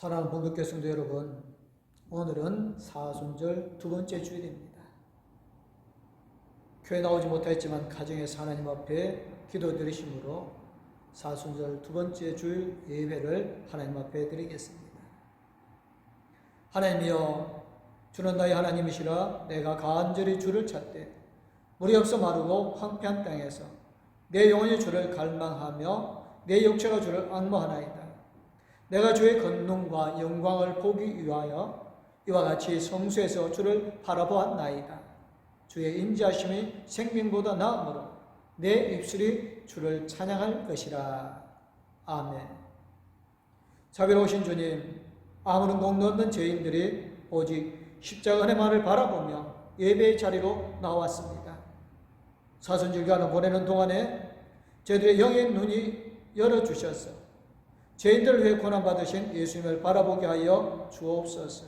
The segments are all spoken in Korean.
사랑하는 본격교 성도 여러분, 오늘은 사순절 두 번째 주일입니다. 교회 나오지 못했지만 가정에서 하나님 앞에 기도 드리심으로 사순절 두 번째 주일 예배를 하나님 앞에 드리겠습니다. 하나님이여, 주는 나의 하나님이시라 내가 간절히 주를 찾되 물이 없어 마르고 황폐한 땅에서 내 영혼이 주를 갈망하며 내 육체가 주를 악모하나이다. 내가 주의 건능과 영광을 보기 위하여 이와 같이 성수에서 주를 바라보았나이다. 주의 인자심이 생명보다 나으므로 내 입술이 주를 찬양할 것이라. 아멘. 자비로우신 주님, 아무런 공로 없는 죄인들이 오직 십자가 은혜만을 바라보며 예배의 자리로 나왔습니다. 사순절간을 보내는 동안에 저희들의 영의 눈이 열어주셔서 죄인들을 위해 고난받으신 예수님을 바라보게 하여 주옵소서.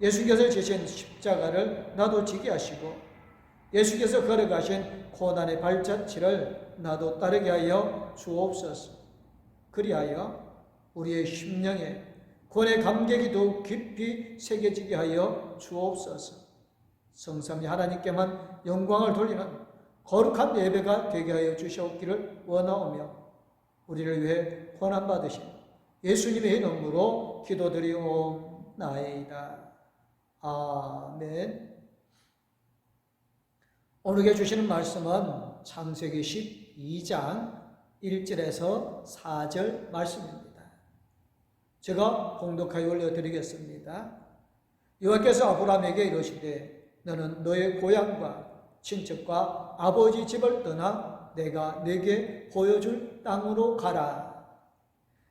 예수께서 지신 십자가를 나도 지게 하시고 예수께서 걸어가신 고난의 발자취를 나도 따르게 하여 주옵소서. 그리하여 우리의 심령에 권의 감격이 더욱 깊이 새겨지게 하여 주옵소서. 성삼위 하나님께만 영광을 돌리는 거룩한 예배가 되게 하여 주시옵기를 원하오며 우리를 위해 고난받으신 예수님의 이름으로 기도드리옵나이다. 아멘. 오늘게 주시는 말씀은 창세기 12장 1절에서 4절 말씀입니다. 제가 공독하여 올려드리겠습니다. 여호와께서 아브라함에게 이르시되 너는 너의 고향과 친척과 아버지 집을 떠나 내가 내게 보여줄 땅으로 가라.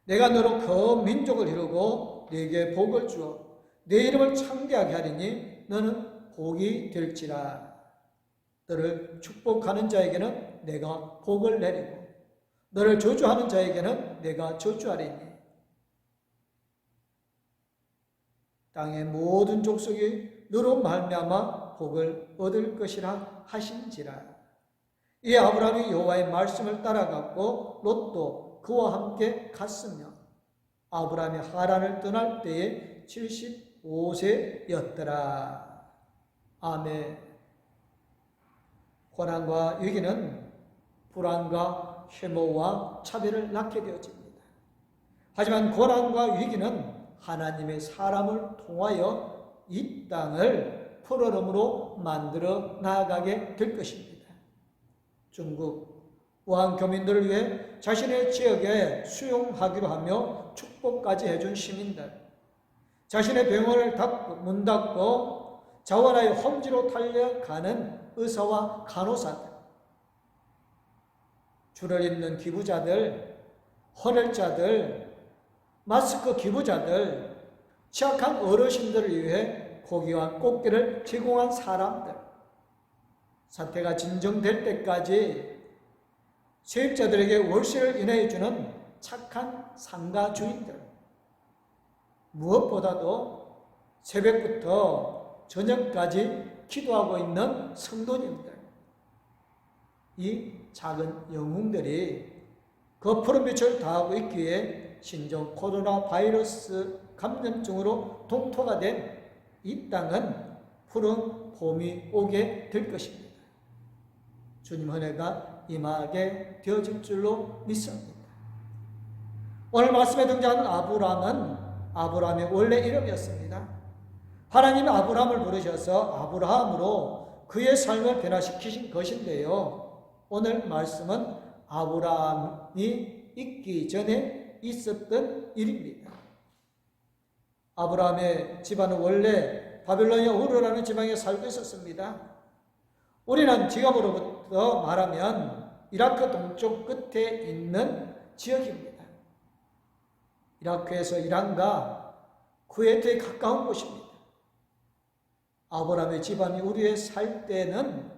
내가 너로 그 민족을 이루고 네게 복을 주어 내 이름을 창대하게 하리니 너는 복이 될지라. 너를 축복하는 자에게는 내가 복을 내리고 너를 저주하는 자에게는 내가 저주하리니 땅의 모든 족속이 너로 말미암아 복을 얻을 것이라 하신지라. 이 아브라함이 여호와의 말씀을 따라갔고 롯도 그와 함께 갔으며 아브라함이 하란을 떠날 때에 75세였더라. 아멘. 고난과 위기는 불안과 혐오와 차별을 낳게 되어집니다. 하지만 고난과 위기는 하나님의 사람을 통하여 이 땅을 푸르름으로 만들어 나아가게 될 것입니다. 중국 우한 교민들을 위해 자신의 지역에 수용하기로 하며 축복까지 해준 시민들, 자신의 병원을 닫고, 문 닫고 자원하여 험지로 달려가는 의사와 간호사들, 줄을 잇는 기부자들, 헌혈자들, 마스크 기부자들, 취약한 어르신들을 위해 고기와 꽃게를 제공한 사람들, 사태가 진정될 때까지 세입자들에게 월세를 인하여 주는 착한 상가 주인들, 무엇보다도 새벽부터 저녁까지 기도하고 있는 성도님들, 이 작은 영웅들이 그 푸른 빛을 다하고 있기에 신종 코로나 바이러스 감염증으로 동토가 된 이 땅은 푸른 봄이 오게 될 것입니다. 주님 은혜가 임하게 되어질 줄로 믿습니다. 오늘 말씀에 등장하는 아브라함은 아브라함의 원래 이름이었습니다. 하나님이 아브라함을 부르셔서 아브라함으로 그의 삶을 변화시키신 것인데요. 오늘 말씀은 아브라함이 있기 전에 있었던 일입니다. 아브라함의 집안은 원래 바빌로니아 우르라는 지방에 살고 있었습니다. 우리는 지갑으로부터 말하면 이라크 동쪽 끝에 있는 지역입니다. 이라크에서 이란과 쿠웨트에 가까운 곳입니다. 아브라함의 집안이 우리에 살 때는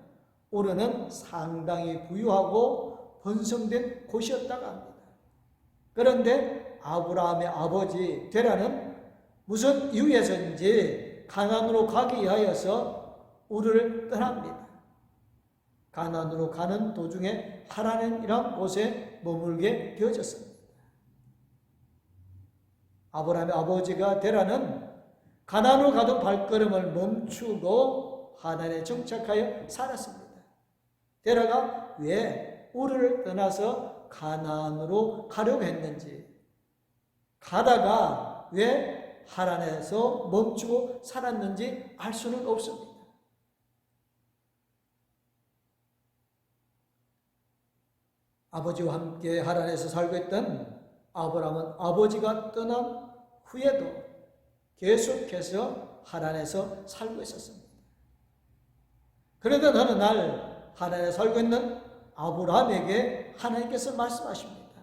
우리는 상당히 부유하고 번성된 곳이었다고 합니다. 그런데 아브라함의 아버지 데라는 무슨 이유에서인지 가난으로 가기 위하여서 우리를 떠납니다. 가난으로 가는 도중에 하라는이란 곳에 머물게 되어졌습니다. 아브라함의 아버지가 되라는 가나안으로 가던 발걸음을 멈추고 하나님에 정착하여 살았습니다. 데라가 왜 우르를 떠나서 가나안으로 가려고 했는지 가다가 왜 하란에서 멈추고 살았는지 알 수는 없습니다. 아버지와 함께 하란에서 살고 있던 아브라함은 아버지가 떠난 후에도 계속해서 하란에서 살고 있었습니다. 그러던 어느 날 하란에 살고 있는 아브라함에게 하나님께서 말씀하십니다.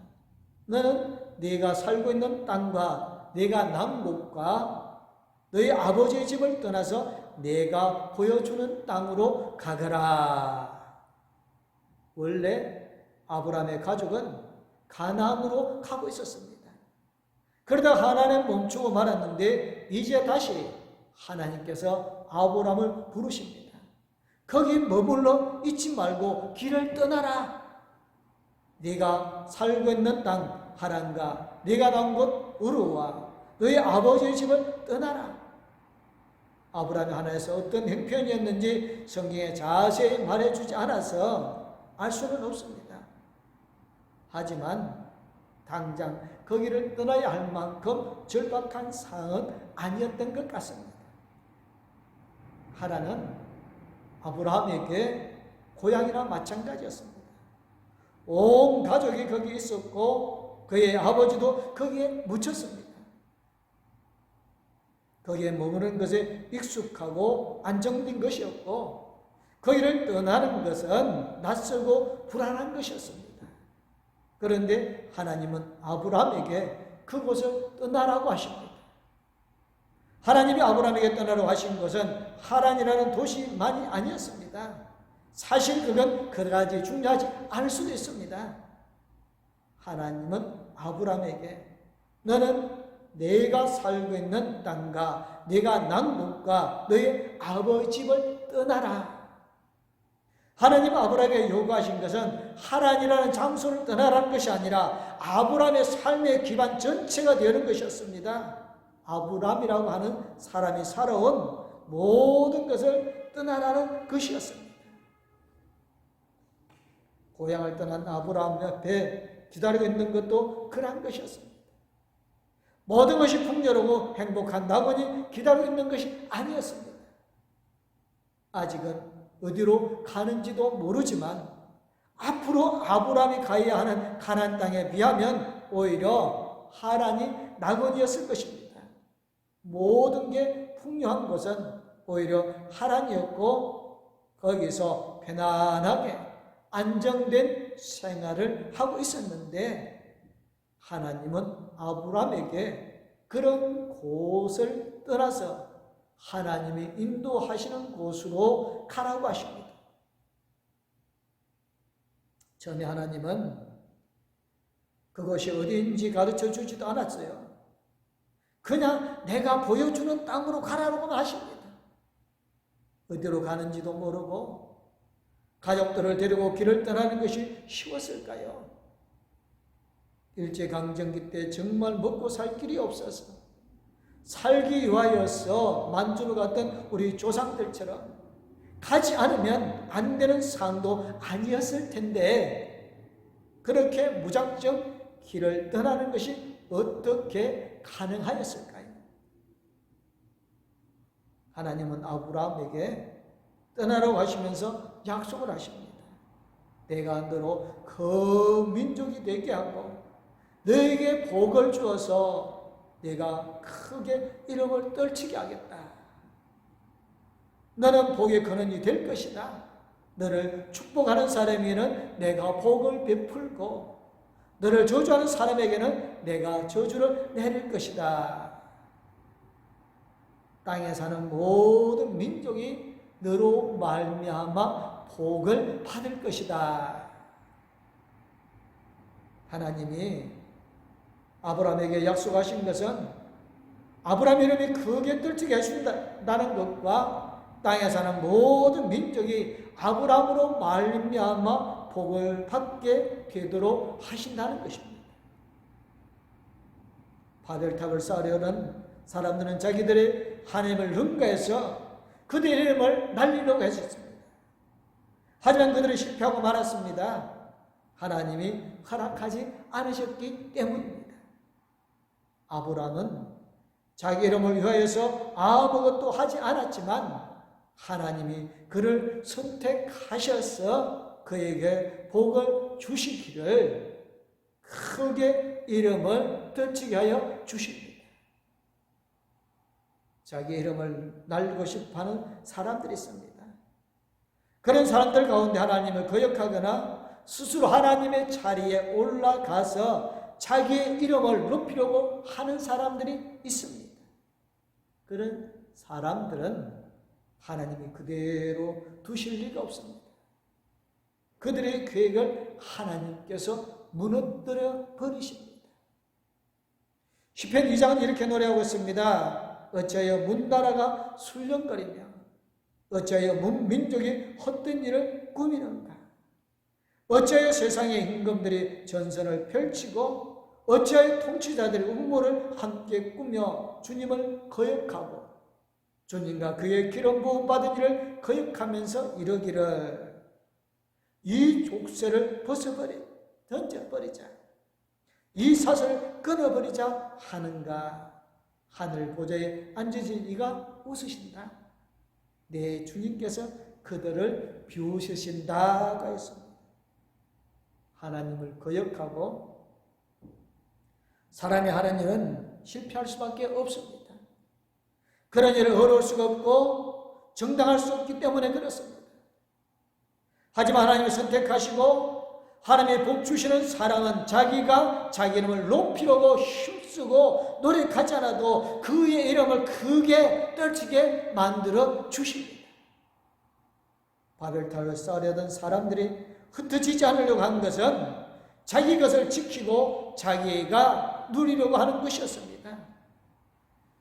너는 네가 살고 있는 땅과 네가 남국과 너희 아버지의 집을 떠나서 내가 보여주는 땅으로 가거라. 원래 아브라함의 가족은 가나안으로 가고 있었습니다. 그러다 하나님 멈추고 말았는데 이제 다시 하나님께서 아브라함을 부르십니다. 거기 머물러 있지 말고 길을 떠나라. 네가 살고 있는 땅 하란과 네가 나온 곳 우르와 너희 아버지의 집을 떠나라. 아브라함이 하나에서 어떤 형편이었는지 성경에 자세히 말해주지 않아서 알 수는 없습니다. 하지만 당장 거기를 떠나야 할 만큼 절박한 상황은 아니었던 것 같습니다. 하라는 아브라함에게 고향이나 마찬가지였습니다. 온 가족이 거기 있었고 그의 아버지도 거기에 묻혔습니다. 거기에 머무는 것에 익숙하고 안정된 것이었고 거기를 떠나는 것은 낯설고 불안한 것이었습니다. 그런데 하나님은 아브라함에게 그곳을 떠나라고 하십니다. 하나님이 아브라함에게 떠나라고 하신 것은 하란이라는 도시만이 아니었습니다. 사실 그건 그다지 중요하지 않을 수도 있습니다. 하나님은 아브라함에게 너는 내가 살고 있는 땅과 내가 남국과 너의 아버지 집을 떠나라. 하나님 아브라함에게 요구하신 것은 하란이라는 장소를 떠나라는 것이 아니라 아브라함의 삶의 기반 전체가 되는 것이었습니다. 아브라함이라고 하는 사람이 살아온 모든 것을 떠나라는 것이었습니다. 고향을 떠난 아브라함 옆에 기다리고 있는 것도 그러한 것이었습니다. 모든 것이 풍요로고 행복한 나머지 기다리고 있는 것이 아니었습니다. 아직은 어디로 가는지도 모르지만 앞으로 아브라함이 가야 하는 가난 땅에 비하면 오히려 하란이 낙원이었을 것입니다. 모든 게 풍요한 것은 오히려 하란이었고 거기서 편안하게 안정된 생활을 하고 있었는데 하나님은 아브라함에게 그런 곳을 떠나서 하나님이 인도하시는 곳으로 가라고 하십니다. 전에 하나님은 그것이 어디인지 가르쳐 주지도 않았어요. 그냥 내가 보여주는 땅으로 가라고만 하십니다. 어디로 가는지도 모르고 가족들을 데리고 길을 떠나는 것이 쉬웠을까요? 일제강점기 때 정말 먹고 살 길이 없어서 살기 위하여서 만주로 갔던 우리 조상들처럼 가지 않으면 안 되는 상도 아니었을 텐데 그렇게 무작정 길을 떠나는 것이 어떻게 가능하였을까요? 하나님은 아브라함에게 떠나라고 하시면서 약속을 하십니다. 내가 너로 그 민족이 되게 하고 너에게 복을 주어서 내가 크게 이름을 떨치게 하겠다. 너는 복의 근원이 될 것이다. 너를 축복하는 사람에게는 내가 복을 베풀고 너를 저주하는 사람에게는 내가 저주를 내릴 것이다. 땅에 사는 모든 민족이 너로 말미암아 복을 받을 것이다. 하나님이 아브라함에게 약속하신 것은 아브라함 이름이 크게 떨치게 해준다는 것과 땅에 사는 모든 민족이 아브라함으로 말미암아 복을 받게 되도록 하신다는 것입니다. 바벨탑을 쌓으려는 사람들은 자기들의 하나님을 능가해서 그들의 이름을 날리려고 했었습니다. 하지만 그들은 실패하고 말았습니다. 하나님이 허락하지 않으셨기 때문입니다. 아브라함은 자기 이름을 위하여서 아무것도 하지 않았지만 하나님이 그를 선택하셔서 그에게 복을 주시기를 크게 이름을 떨치게 하여 주십니다. 자기 이름을 날리고 싶어 하는 사람들이 있습니다. 그런 사람들 가운데 하나님을 거역하거나 스스로 하나님의 자리에 올라가서 자기의 이름을 높이려고 하는 사람들이 있습니다. 그런 사람들은 하나님이 그대로 두실 리가 없습니다. 그들의 계획을 하나님께서 무너뜨려 버리십니다. 시편 2장은 이렇게 노래하고 있습니다. 어찌하여 문나라가 술렁거리며 어찌하여 문민족이 헛된 일을 꾸미는가? 어찌하여 세상의 임금들이 전선을 펼치고 어찌하여 통치자들이 음모를 함께 꾸며 주님을 거역하고 주님과 그의 기름 부음 받은 일을 거역하면서 이러기를 이 족쇄를 벗어버리 던져버리자. 이 사슬을 끊어버리자 하는가? 하늘 보좌에 앉으신 이가 웃으신다. 내 주님께서 그들을 비우시신다가 있습니다. 하나님을 거역하고 사람의 하나님은 실패할 수밖에 없습니다 그런 일을 어려울 수가 없고 정당할 수 없기 때문에 그렇습니다. 하지만 하나님이 선택하시고 하나님의 복 주시는 사랑은 자기가 자기 이름을 높이려고 힘쓰고 노력하지 않아도 그의 이름을 크게 떨치게 만들어 주십니다. 바벨탑을 쌓으려던 사람들이 흩어지지 않으려고 한 것은 자기 것을 지키고 자기가 누리려고 하는 것이었습니다.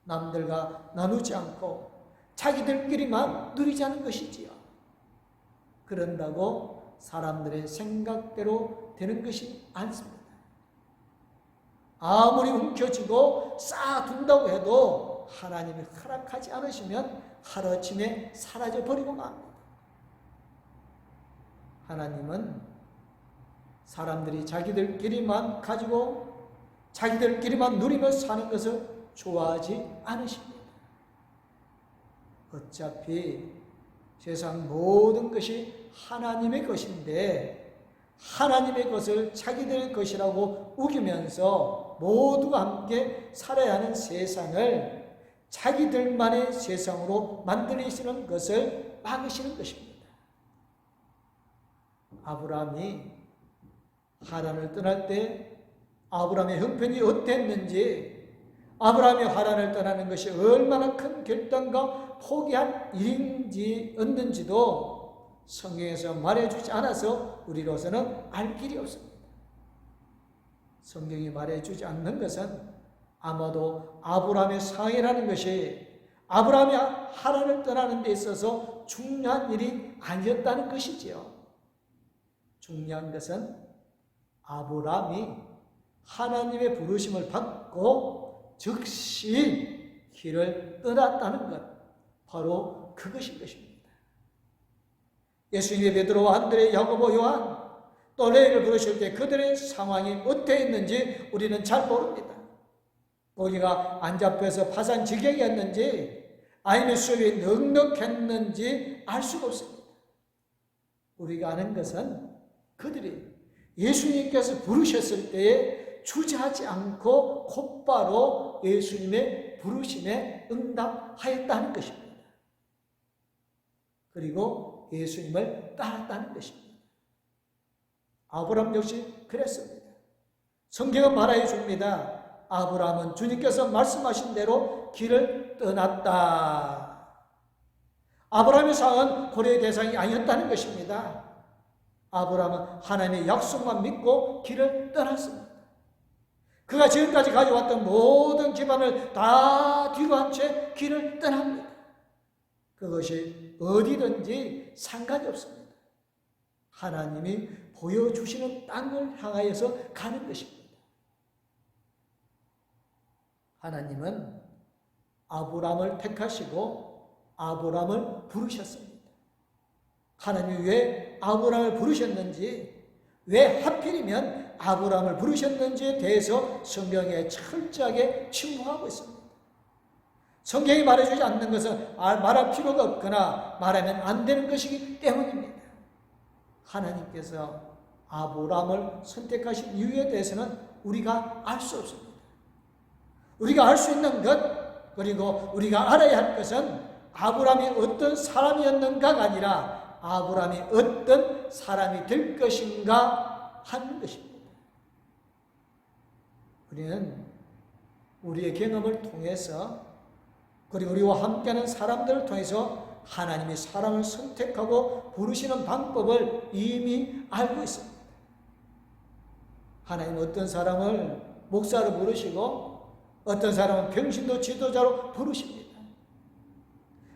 남들과 나누지 않고 자기들끼리만 누리자는 것이지요. 그런다고 사람들의 생각대로 되는 것이 아닙니다. 아무리 움켜쥐고 쌓아둔다고 해도 하나님이 허락하지 않으시면 하루아침에 사라져 버리고 맙니다. 하나님은 사람들이 자기들끼리만 가지고 자기들끼리만 누리며 사는 것을 좋아하지 않으십니다. 어차피 세상 모든 것이 하나님의 것인데 하나님의 것을 자기들의 것이라고 우기면서 모두가 함께 살아야 하는 세상을 자기들만의 세상으로 만들리시는 것을 막으시는 것입니다. 아브라함이 하란을 떠날 때 아브라함의 형편이 어땠는지 아브라함이 하란을 떠나는 것이 얼마나 큰 결단과 포기한 일인지 었는지도 성경에서 말해주지 않아서 우리로서는 알 길이 없습니다. 성경이 말해주지 않는 것은 아마도 아브라함의 상이라는 것이 아브라함이 하란을 떠나는 데 있어서 중요한 일이 아니었다는 것이지요. 중요한 것은 아브라함이 하나님의 부르심을 받고 즉시 길을 떠났다는 것, 바로 그것인 것입니다. 예수님의 베드로와 안드레, 야고보, 요한 또 레이를 부르실 때 그들의 상황이 어떠했는지 우리는 잘 모릅니다. 거기가 안 잡혀서 파산 지경이었는지 아니면 수업이 넉넉했는지 알 수가 없습니다. 우리가 아는 것은 그들이 예수님께서 부르셨을 때에 주저하지 않고 곧바로 예수님의 부르심에 응답하였다는 것입니다. 그리고 예수님을 따랐다는 것입니다. 아브람 역시 그랬습니다. 성경은 말하여 줍니다. 아브라함은 주님께서 말씀하신 대로 길을 떠났다. 아브라함의 상은 고려의 대상이 아니었다는 것입니다. 아브라함은 하나님의 약속만 믿고 길을 떠났습니다. 그가 지금까지 가져왔던 모든 기반을 다 뒤로 한 채 길을 떠납니다. 그것이 어디든지 상관이 없습니다. 하나님이 보여주시는 땅을 향하여서 가는 것입니다. 하나님은 아브람을 택하시고 아브람을 부르셨습니다. 하나님이 왜 아브람을 부르셨는지, 왜 하필이면 아브람을 부르셨는지에 대해서 성경에 철저하게 침묵하고 있습니다. 성경이 말해주지 않는 것은 말할 필요가 없거나 말하면 안 되는 것이기 때문입니다. 하나님께서 아브람을 선택하신 이유에 대해서는 우리가 알 수 없습니다. 우리가 알 수 있는 것, 그리고 우리가 알아야 할 것은 아브람이 어떤 사람이었는가가 아니라 아브람이 어떤 사람이 될 것인가 하는 것입니다. 우리는 우리의 경험을 통해서 그리고 우리와 함께하는 사람들을 통해서 하나님이 사람을 선택하고 부르시는 방법을 이미 알고 있습니다. 하나님 어떤 사람을 목사로 부르시고 어떤 사람은 병신도 지도자로 부르십니다.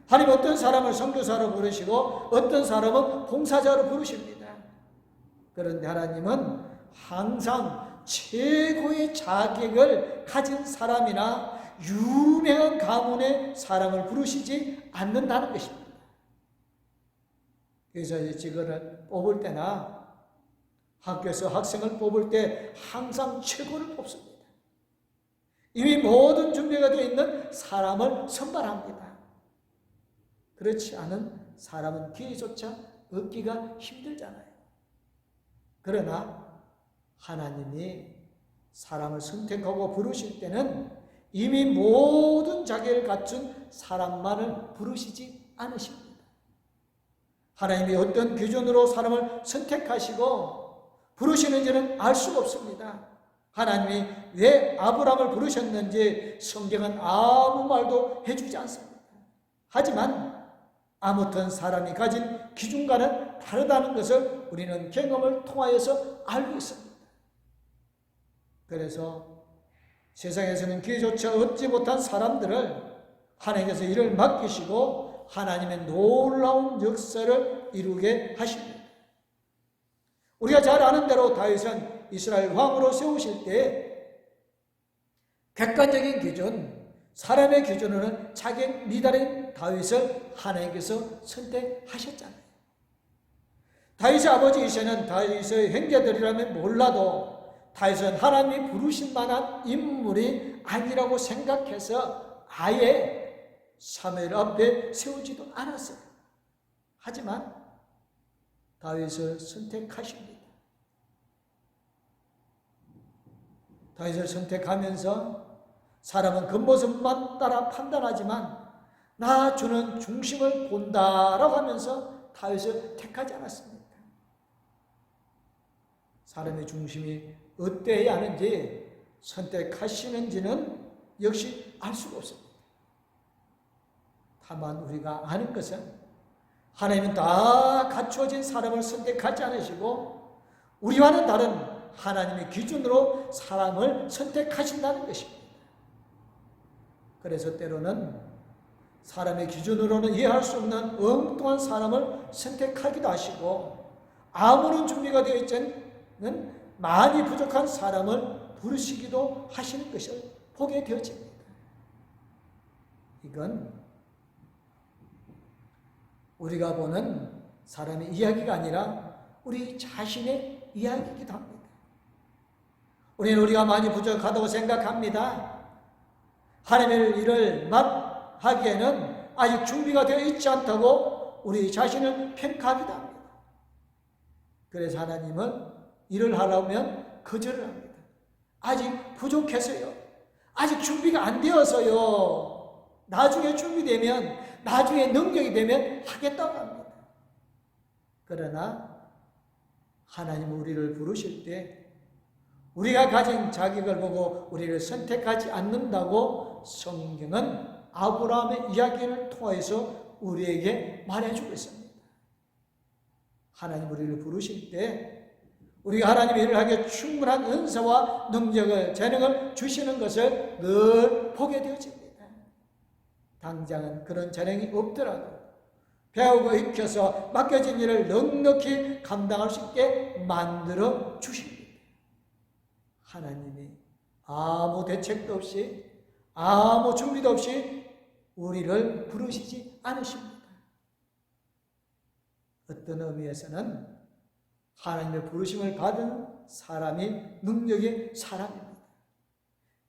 하나님 어떤 사람을 선교사로 부르시고 어떤 사람은 봉사자로 부르십니다. 그런데 하나님은 항상 최고의 자격을 가진 사람이나 유명한 가문의 사람을 부르시지 않는다는 것입니다. 그래서 직원을 뽑을 때나 학교에서 학생을 뽑을 때 항상 최고를 뽑습니다. 이미 모든 준비가 되어 있는 사람을 선발합니다. 그렇지 않은 사람은 기회조차 얻기가 힘들잖아요. 그러나 하나님이 사람을 선택하고 부르실 때는 이미 모든 자격을 갖춘 사람만을 부르시지 않으십니다. 하나님이 어떤 기준으로 사람을 선택하시고 부르시는지는 알 수가 없습니다. 하나님이 왜 아브람을 부르셨는지 성경은 아무 말도 해주지 않습니다. 하지만 아무튼 사람이 가진 기준과는 다르다는 것을 우리는 경험을 통하여서 알고 있습니다. 그래서 세상에서는 기회조차 얻지 못한 사람들을 하나님께서 일을 맡기시고 하나님의 놀라운 역사를 이루게 하십니다. 우리가 잘 아는 대로 다윗은 이스라엘 왕으로 세우실 때 객관적인 기준, 사람의 기준으로는 자격 미달인 다윗을 하나님께서 선택하셨잖아요. 다윗의 아버지 이세는 다윗의 형제들이라면 몰라도 다윗은 하나님이 부르신 만한 인물이 아니라고 생각해서 아예 사무엘 앞에 세우지도 않았어요. 하지만 다윗을 선택하십니다. 다윗을 선택하면서 사람은 겉모습만 따라 판단하지만 나 주는 중심을 본다라고 하면서 다윗을 택하지 않았습니다. 사람의 중심이 어때야 하는지 선택하시는지는 역시 알 수가 없습니다. 다만 우리가 아는 것은 하나님은 다 갖추어진 사람을 선택하지 않으시고 우리와는 다른 하나님의 기준으로 사람을 선택하신다는 것입니다. 그래서 때로는 사람의 기준으로는 이해할 수 없는 엉뚱한 사람을 선택하기도 하시고 아무런 준비가 되어 있지는 많이 부족한 사람을 부르시기도 하시는 것을 보게 되어집니다. 이건 우리가 보는 사람의 이야기가 아니라 우리 자신의 이야기이기도 합니다. 우리는 우리가 많이 부족하다고 생각합니다. 하나님의 일을 맡하기에는 아직 준비가 되어 있지 않다고 우리 자신을 평가하기도 합니다. 그래서 하나님은 일을 하려면 거절을 합니다. 아직 부족해서요. 아직 준비가 안 되어서요. 나중에 준비되면, 나중에 능력이 되면 하겠다고 합니다. 그러나 하나님 우리를 부르실 때 우리가 가진 자격을 보고 우리를 선택하지 않는다고 성경은 아브라함의 이야기를 통해서 우리에게 말해주고 있습니다. 하나님 우리를 부르실 때 우리가 하나님의 일을 하기에 충분한 은사와 능력을, 재능을 주시는 것을 늘 보게 되어집니다. 당장은 그런 재능이 없더라도 배우고 익혀서 맡겨진 일을 넉넉히 감당할 수 있게 만들어 주십니다. 하나님이 아무 대책도 없이 아무 준비도 없이 우리를 부르시지 않으십니다. 어떤 의미에서는 하나님의 부르심을 받은 사람이 능력의 사람입니다.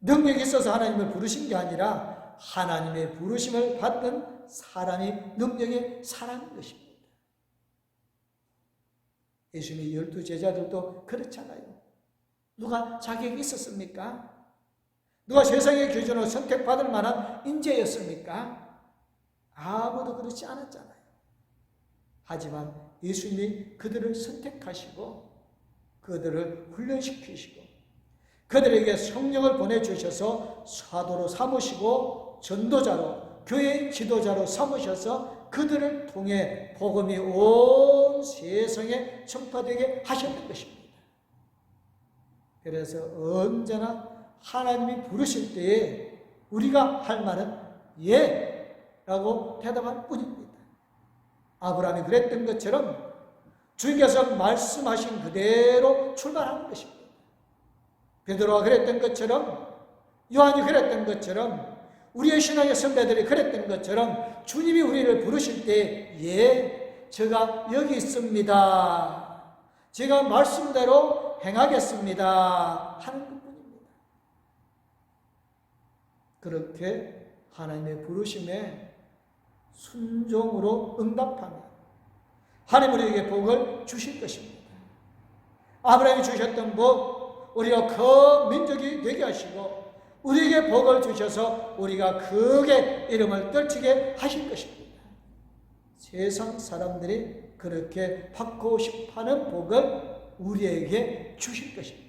능력이 있어서 하나님을 부르신 게 아니라 하나님의 부르심을 받은 사람이 능력의 사람인 것입니다. 예수님의 열두 제자들도 그렇잖아요. 누가 자격이 있었습니까? 누가 세상의 기준으로 선택받을 만한 인재였습니까? 아무도 그렇지 않았잖아요. 하지만 예수님이 그들을 선택하시고 그들을 훈련시키시고 그들에게 성령을 보내주셔서 사도로 삼으시고 전도자로 교회 지도자로 삼으셔서 그들을 통해 복음이 온 세상에 전파되게 하셨는 것입니다. 그래서 언제나 하나님이 부르실 때에 우리가 할 말은 예 라고 대답할 뿐입니다. 아브라함이 그랬던 것처럼 주님께서 말씀하신 그대로 출발하는 것입니다. 베드로가 그랬던 것처럼 요한이 그랬던 것처럼 우리의 신앙의 선배들이 그랬던 것처럼 주님이 우리를 부르실 때 예, 제가 여기 있습니다. 제가 말씀대로 행하겠습니다. 하는 것뿐입니다. 그렇게 하나님의 부르심에 순종으로 응답하면 하나님 우리에게 복을 주실 것입니다. 아브라함이 주셨던 복, 우리가 큰 민족이 되게 하시고 우리에게 복을 주셔서 우리가 크게 이름을 떨치게 하실 것입니다. 세상 사람들이 그렇게 받고 싶어하는 복을 우리에게 주실 것입니다.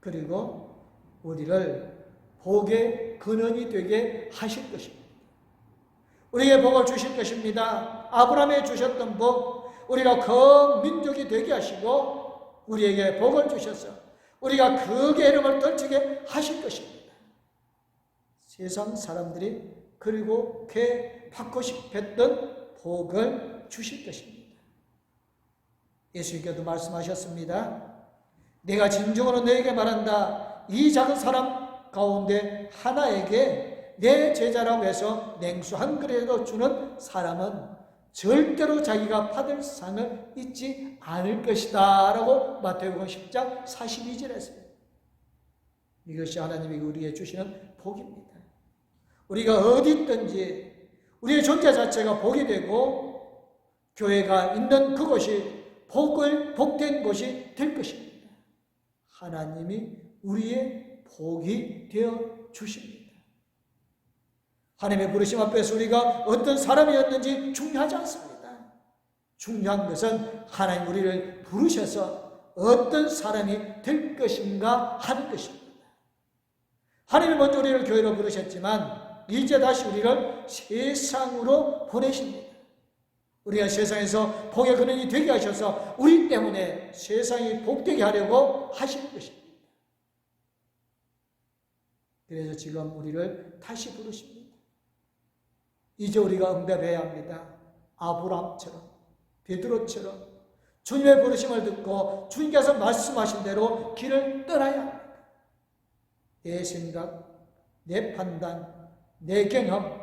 그리고 우리를 복의 근원이 되게 하실 것입니다. 우리에게 복을 주실 것입니다. 아브라함에 주셨던 복, 우리가 큰 민족이 되게 하시고 우리에게 복을 주셔서 우리가 크게 이름을 떨치게 하실 것입니다. 세상 사람들이 그리고 그 받고 싶었던 복을 주실 것입니다. 예수님께도 말씀하셨습니다. 내가 진정으로 너에게 말한다. 이 작은 사람 가운데 하나에게 내 제자라고 해서 냉수 한 그릇이라도 주는 사람은 절대로 자기가 받을 상을 잊지 않을 것이다. 라고 마태복음 10장 42절에 했어요. 이것이 하나님이 우리에게 주시는 복입니다. 우리가 어디 있든지 우리의 존재 자체가 복이 되고 교회가 있는 그곳이 복을 복된 곳이 될 것입니다. 하나님이 우리의 복이 되어 주십니다. 하나님의 부르심 앞에서 우리가 어떤 사람이었는지 중요하지 않습니다. 중요한 것은 하나님 우리를 부르셔서 어떤 사람이 될 것인가 하는 것입니다. 하나님이 먼저 우리를 교회로 부르셨지만 이제 다시 우리를 세상으로 보내십니다. 우리가 세상에서 복의 근원이 되게 하셔서 우리 때문에 세상이 복되게 하려고 하시는 것입니다. 그래서 지금 우리를 다시 부르십니다. 이제 우리가 응답해야 합니다. 아브람처럼, 베드로처럼 주님의 부르심을 듣고 주님께서 말씀하신 대로 길을 떠나야 합니다. 내 생각, 내 판단, 내 경험,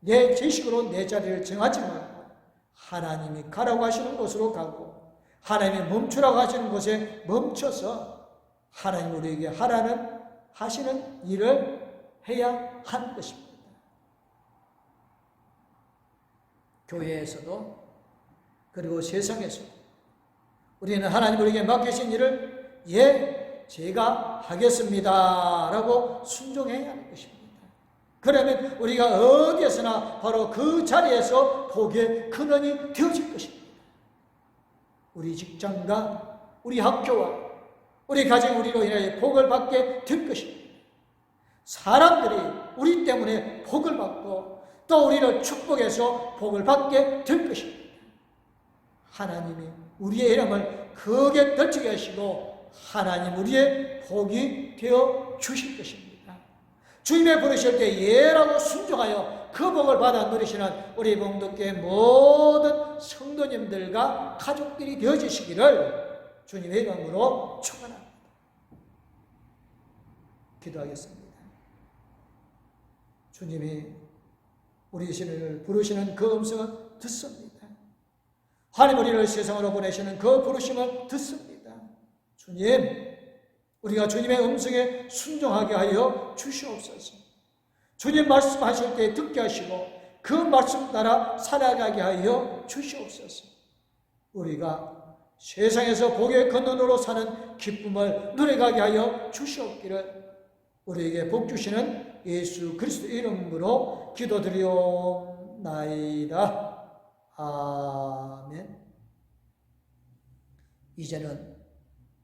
내 지식으로 내 자리를 정하지 말고 하나님이 가라고 하시는 곳으로 가고 하나님이 멈추라고 하시는 곳에 멈춰서 하나님 우리에게 하라는 하시는 일을 해야 하는 것입니다. 교회에서도 그리고 세상에서도 우리는 하나님 우리에게 맡기신 일을 예, 제가 하겠습니다. 라고 순종해야 하는 것입니다. 그러면 우리가 어디에서나 바로 그 자리에서 복의 근원이 되어질 것입니다. 우리 직장과 우리 학교와 우리 가정 우리로 인해 복을 받게 될 것입니다. 사람들이 우리 때문에 복을 받고 또 우리를 축복해서 복을 받게 될 것입니다. 하나님이 우리의 이름을 크게 떨치게 하시고 하나님 우리의 복이 되어 주실 것입니다. 주님의 부르실 때 예라고 순종하여 그 복을 받아 누리시는 우리 봉독계 모든 성도님들과 가족들이 되어지시기를 주님의 이름으로 축원합니다. 기도하겠습니다. 주님이 우리 신을 부르시는 그 음성을 듣습니다. 하나님 우리를 세상으로 보내시는 그 부르심을 듣습니다. 주님, 우리가 주님의 음성에 순종하게 하여 주시옵소서. 주님 말씀하실 때 듣게 하시고 그 말씀 따라 살아가게 하여 주시옵소서. 우리가 세상에서 복의 근원으로 사는 기쁨을 누려가게 하여 주시옵기를 우리에게 복 주시는 예수 그리스도 이름으로 기도드리옵나이다. 아멘. 이제는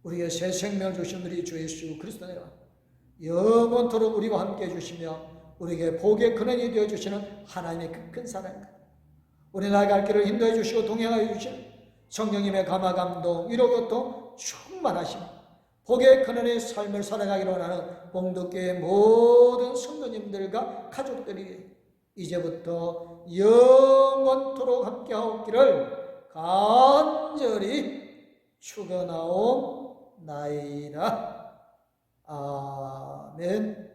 우리의 새 생명을 주신 우리 주 예수 그리스도니라 영원토록 우리와 함께 해주시며 우리에게 복의 근원이 되어 주시는 하나님의 그큰 사랑 우리 나아갈 길을 인도해 주시고 동행하여 주시는 성령님의 감화 감동 위로 교통 충만하심 복의 근원의 삶을 살아가기로 원하는 봉독교의 모든 성도님들과 가족들이 이제부터 영원토록 함께하옵기를 간절히 축원하옵나이다. 아멘.